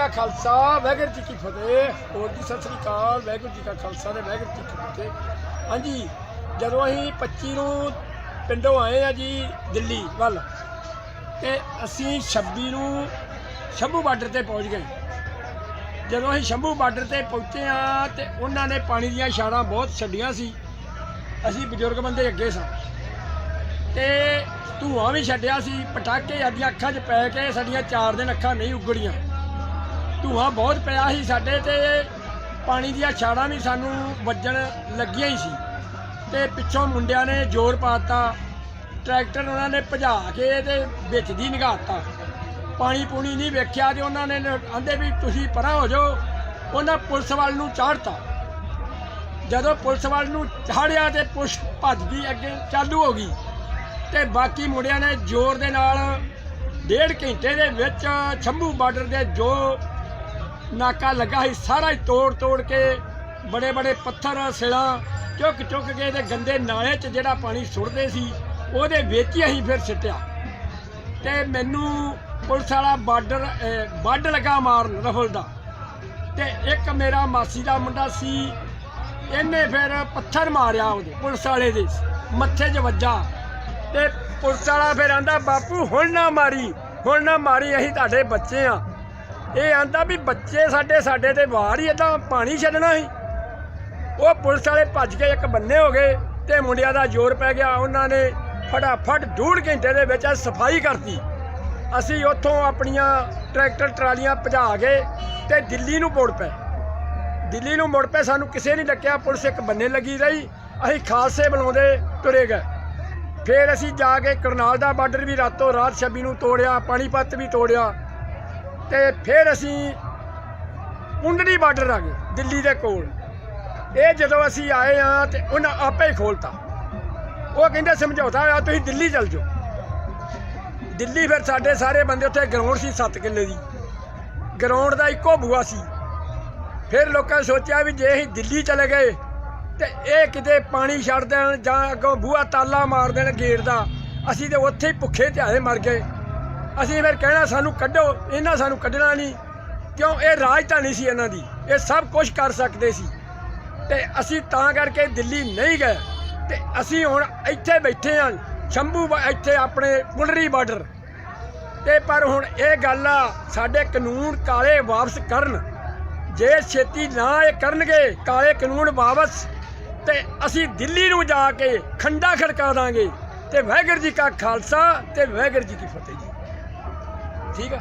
ਕਾ ਖਾਲਸਾ, ਵਾਹਿਗੁਰੂ ਜੀ ਕੀ ਫਤਿਹ। ਹੋਰ ਜੀ, ਸਤਿ ਸ੍ਰੀ ਅਕਾਲ, ਵਾਹਿਗੁਰੂ ਜੀ ਕਾ ਖਾਲਸਾ ਤੇ ਵਾਹਿਗੁਰੂ ਜੀ ਕੀ ਫਤਿਹ। ਹਾਂਜੀ, ਜਦੋਂ ਅਸੀਂ 25 ਨੂੰ ਪਿੰਡੋਂ ਆਏ ਆ ਜੀ, ਦਿੱਲੀ ਵੱਲ, ਤੇ ਅਸੀਂ 26 ਨੂੰ ਸ਼ੰਭੂ ਬਾਰਡਰ ਤੇ ਪਹੁੰਚ ਗਏ। ਜਦੋਂ ਅਸੀਂ ਸ਼ੰਭੂ ਬਾਰਡਰ ਤੇ ਪਹੁੰਚੇ ਆ, ਤੇ ਉਹਨਾਂ ਨੇ ਪਾਣੀ ਦੀਆਂ ਛਾੜਾਂ ਬਹੁਤ ਛੱਡੀਆਂ ਸੀ। ਅਸੀਂ ਬਜ਼ੁਰਗ ਬੰਦੇ ਅੱਗੇ ਸਾਂ। ਤੇ ਧੂਆਂ ਵੀ ਛੱਡਿਆ ਸੀ, ਪਟਾਕੇ ਸਾਡੀਆਂ ਅੱਖਾਂ 'ਚ ਪੈ ਕੇ ਸਾਡੀਆਂ ਚਾਰ ਦਿਨ ਅੱਖਾਂ ਨਹੀਂ ਉਗੜੀਆਂ। ਧੂਆਂ ਬਹੁਤ ਪਿਆ ਸੀ ਸਾਡੇ ਤੇ, ਪਾਣੀ ਦੀਆਂ ਛਾੜਾਂ ਵੀ ਸਾਨੂੰ ਵੱਜਣ ਲੱਗੀਆਂ ਹੀ ਸੀ। ਤੇ ਪਿੱਛੋਂ ਮੁੰਡਿਆਂ ਨੇ ਜ਼ੋਰ ਪਾਤਾ, ਟਰੈਕਟਰ ਉਹਨਾਂ ਨੇ ਭਜਾ ਕੇ ਤੇ ਵਿੱਚ ਦੀ ਨਿਗਾਹਤਾ ਪਾਣੀ ਪੂਣੀ ਨਹੀਂ ਵੇਖਿਆ ਤੇ ਉਹਨਾਂ ਨੇ ਆਂਦੇ ਵੀ ਤੁਸੀਂ ਪਰਾਂ ਹੋ ਜਾਓ, ਉਹਨਾਂ ਪੁਲਿਸ ਵਾਲ ਨੂੰ ਚਾੜਤਾ। ਜਦੋਂ ਪੁਲਿਸ ਵੱਲ ਨੂੰ ਚਾੜਿਆ ਤੇ ਪੁਲਿਸ ਭੱਜ ਗਈ, ਅੱਗੇ ਚਾਲੂ ਹੋ ਗਈ। ਤੇ ਬਾਕੀ ਮੁੰਡਿਆਂ ਨੇ ਜ਼ੋਰ ਦੇ ਨਾਲ ਡੇਢ ਘੰਟੇ ਦੇ ਵਿੱਚ ਛੰਭੂ ਬਾਰਡਰ ਦੇ ਜੋ ਨਾਕਾ ਲੱਗਾ ਸੀ ਸਾਰਾ ਹੀ ਤੋੜ ਤੋੜ ਕੇ ਬੜੇ ਬੜੇ ਪੱਥਰ ਸਿਲਾਂ ਚੁੱਕ ਚੁੱਕ ਕੇ ਤੇ ਗੰਦੇ ਨਾਲੇ 'ਚ ਜਿਹੜਾ ਪਾਣੀ ਸੁੱਟਦੇ ਸੀ ਉਹਦੇ ਵਿੱਚ ਹੀ ਅਸੀਂ ਫਿਰ ਸਿੱਟਿਆ। ਤੇ ਮੈਨੂੰ ਪੁਲਿਸ ਵਾਲਾ ਬਾਰਡਰ ਅਹ, ਵੱਢ ਲਗਾ ਮਾਰਨ ਰਫਲ ਦਾ। ਤੇ ਇੱਕ ਮੇਰਾ ਮਾਸੀ ਦਾ ਮੁੰਡਾ ਸੀ ਇਹਨੇ ਫਿਰ ਪੱਥਰ ਮਾਰਿਆ ਉਹਦੇ ਪੁਲਿਸ ਵਾਲੇ ਦੇ ਮੱਥੇ 'ਚ ਵੱਜਾ। ਤੇ ਪੁਲਿਸ ਵਾਲਾ ਫਿਰ ਆਂਦਾ ਬਾਪੂ ਹੁਣ ਨਾ ਮਾਰੀ ਹੁਣ ਨਾ ਮਾਰੀ ਅਸੀਂ ਤੁਹਾਡੇ ਬੱਚੇ ਆ। ਇਹ ਆਂਦਾ ਵੀ ਬੱਚੇ ਸਾਡੇ ਸਾਡੇ ਤੇ ਬਾਹਰ ਹੀ ਏਦਾਂ ਪਾਣੀ ਛੱਡਣਾ ਸੀ। ਉਹ ਪੁਲਿਸ ਵਾਲੇ ਭੱਜ ਕੇ ਇੱਕ ਬੰਨੇ ਹੋ ਗਏ ਤੇ ਮੁੰਡਿਆਂ ਦਾ ਜ਼ੋਰ ਪੈ ਗਿਆ। ਉਹਨਾਂ ਨੇ ਫਟਾਫਟ ਡੂਢ ਘੰਟੇ ਦੇ ਵਿੱਚ ਸਫ਼ਾਈ ਕਰਤੀ। ਅਸੀਂ ਉੱਥੋਂ ਆਪਣੀਆਂ ਟਰੈਕਟਰ, ਟਰਾਲੀਆਂ ਭਜਾ ਕੇ ਤੇ ਦਿੱਲੀ ਨੂੰ ਮੁੜ ਪਏ। ਦਿੱਲੀ ਨੂੰ ਮੁੜ ਪਏ, ਸਾਨੂੰ ਕਿਸੇ ਨਹੀਂ ਡੱਕਿਆ ਪੁਲਿਸ ਇੱਕ ਬੰਨੇ ਲੱਗੀ ਰਹੀ। ਅਸੀਂ ਖਾਲਸੇ ਬੁਲਾਉਂਦੇ ਤੁਰੇ ਗਏ। ਫਿਰ ਅਸੀਂ ਜਾ ਕੇ ਕਰਨਾਲ ਦਾ ਬਾਰਡਰ ਵੀ ਰਾਤੋਂ ਰਾਤ 26 ਨੂੰ ਤੋੜਿਆ, ਪਾਣੀਪਤ ਵੀ ਤੋੜਿਆ। ਤੇ ਫਿਰ ਅਸੀਂ ਕੁੰਡੜੀ ਬਾਰਡਰ ਆ ਗਏ, ਦਿੱਲੀ ਦੇ ਕੋਲ। ਇਹ ਜਦੋਂ ਅਸੀਂ ਆਏ ਆ ਤੇ ਉਹਨਾਂ ਆਪੇ ਹੀ ਖੋਲਤਾ। ਉਹ ਕਹਿੰਦੇ, ਸਮਝੌਤਾ ਆ ਤੁਸੀਂ ਦਿੱਲੀ ਚਲ ਜਾਓ। ਦਿੱਲੀ ਫਿਰ ਸਾਡੇ ਸਾਰੇ ਬੰਦੇ ਉੱਥੇ ਗਰਾਊਂਡ ਸੀ 7 ਕਿੱਲੇ ਦੀ। ਗਰਾਊਂਡ ਦਾ ਇੱਕੋ ਬੂਆ ਸੀ। ਫਿਰ ਲੋਕਾਂ ਨੇ ਸੋਚਿਆ ਵੀ ਜੇ ਅਸੀਂ ਦਿੱਲੀ ਚਲੇ ਗਏ ਤੇ ਇਹ ਕਿਤੇ ਪਾਣੀ ਛੱਡ ਦੇਣ ਜਾਂ ਅੱਗੋਂ ਬੂਹਾ ਤਾਲਾ ਮਾਰ ਦੇਣ ਗੇਟ ਦਾ, ਅਸੀਂ ਤੇ ਉੱਥੇ ਹੀ ਭੁੱਖੇ ਧਿਆਏ ਮਰ ਗਏ। ਅਸੀਂ ਫਿਰ ਕਹਿਣਾ ਸਾਨੂੰ ਕੱਢੋ, ਇਹਨਾਂ ਸਾਨੂੰ ਕੱਢਣਾ ਨਹੀਂ। ਕਿਉਂ? ਇਹ ਰਾਜਧਾਨੀ ਸੀ ਇਹਨਾਂ ਦੀ। ਇਹ ਸਭ ਕੁਝ ਕਰ ਸਕਦੇ ਸੀ। ਤੇ ਅਸੀਂ ਤਾਂ ਕਰਕੇ ਦਿੱਲੀ ਨਹੀਂ ਗਏ। ਤੇ ਅਸੀਂ ਹੁਣ ਇੱਥੇ ਬੈਠੇ ਹਾਂ। ਸ਼ੰਭੂ ਇੱਥੇ ਆਪਣੇ ਪੁਲਰੀ ਬਾਰਡਰ। ਤੇ ਪਰ ਹੁਣ ਇਹ ਗੱਲ ਆ, ਸਾਡੇ ਕਾਨੂੰਨ ਕਾਲੇ ਵਾਪਸ ਕਰਨ। ਜੇ ਛੇਤੀ ਨਾ ਇਹ ਕਰਨਗੇ, ਕਾਲੇ ਕਾਨੂੰਨ ਵਾਪਸ। ਤੇ ਅਸੀਂ ਦਿੱਲੀ ਨੂੰ ਜਾ ਕੇ ਖੰਡਾ ਖੜਕਾ ਦਾਂਗੇ। ਤੇ ਵਾਹਿਗੁਰੂ ਜੀ ਕਾ ਖਾਲਸਾ ਤੇ ਵਾਹਿਗੁਰੂ ਜੀ ਕੀ ਫਤਿਹ ਜੀ। ਠੀਕ ਆ?